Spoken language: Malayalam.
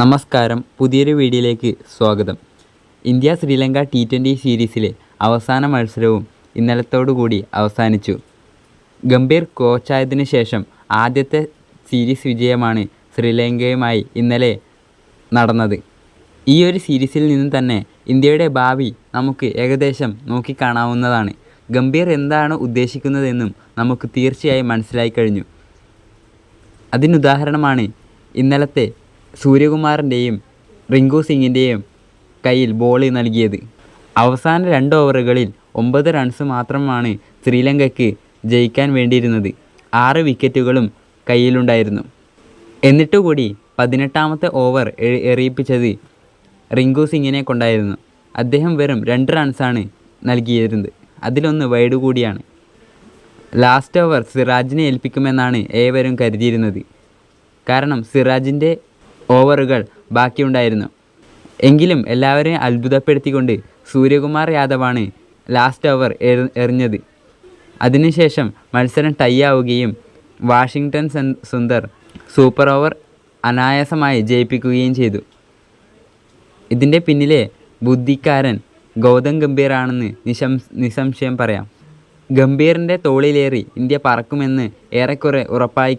നമസ്കാരം. പുതിയൊരു വീഡിയോയിലേക്ക് സ്വാഗതം. ഇന്ത്യ ശ്രീലങ്ക ടി ട്വന്റി സീരീസിലെ അവസാന മത്സരവും ഇന്നലത്തോടുകൂടി അവസാനിച്ചു. ഗംഭീർ കോച്ചായതിനു ശേഷം ആദ്യത്തെ സീരീസ് വിജയമാണ് ശ്രീലങ്കയുമായി ഇന്നലെ നടന്നത്. ഈ ഒരു സീരീസിൽ നിന്ന് തന്നെ ഇന്ത്യയുടെ ഭാവി നമുക്ക് ഏകദേശം നോക്കിക്കാണാവുന്നതാണ്. ഗംഭീർ എന്താണ് ഉദ്ദേശിക്കുന്നതെന്നും നമുക്ക് തീർച്ചയായും മനസ്സിലായി കഴിഞ്ഞു. അതിനുദാഹരണമാണ് ഇന്നലത്തെ സൂര്യകുമാറിന്റെയും റിങ്കു സിംഗിന്റെയും കയ്യിൽ ബോളി നൽകിയത്. അവസാന രണ്ട് ഓവറുകളിൽ ഒമ്പത് റൺസ് മാത്രമാണ് ശ്രീലങ്കയ്ക്ക് ജയിക്കാൻ വേണ്ടിയിരുന്നത്. ആറ് വിക്കറ്റുകളും കയ്യിലുണ്ടായിരുന്നു. എന്നിട്ടുകൂടി പതിനെട്ടാമത്തെ ഓവർ എറിയിപ്പിച്ചത് റിങ്കു സിംഗിനെ കൊണ്ടായിരുന്നു. അദ്ദേഹം വെറും രണ്ട് റൺസാണ് നൽകിയിരുന്നത്. അതിലൊന്ന് വൈഡ് കൂടിയാണ്. ലാസ്റ്റ് ഓവർ സിറാജിനെ ഏൽപ്പിക്കുമെന്നാണ് ഏവരും കരുതിയിരുന്നത്. കാരണം സിറാജിന്റെ ഓവറുകൾ ബാക്കിയുണ്ടായിരുന്നു. എങ്കിലും എല്ലാവരെയും അത്ഭുതപ്പെടുത്തിക്കൊണ്ട് സൂര്യകുമാർ യാദവാണ് ലാസ്റ്റ് ഓവർ എറിഞ്ഞത്. അതിനുശേഷം മത്സരം ടൈ ആവുകയും വാഷിങ്ടൺ സുന്ദർ സൂപ്പർ ഓവർ അനായാസമായി ജയിപ്പിക്കുകയും ചെയ്തു. ഇതിന്റെ പിന്നിലെ ബുദ്ധിക്കാരൻ ഗൗതം ഗംഭീറാണെന്ന് നിശം നിസംശയം പറയാം. ഗംഭീറിന്റെ തോളിലേറി ഇന്ത്യ പറക്കുമെന്ന് ഏറെക്കുറെ ഉറപ്പായി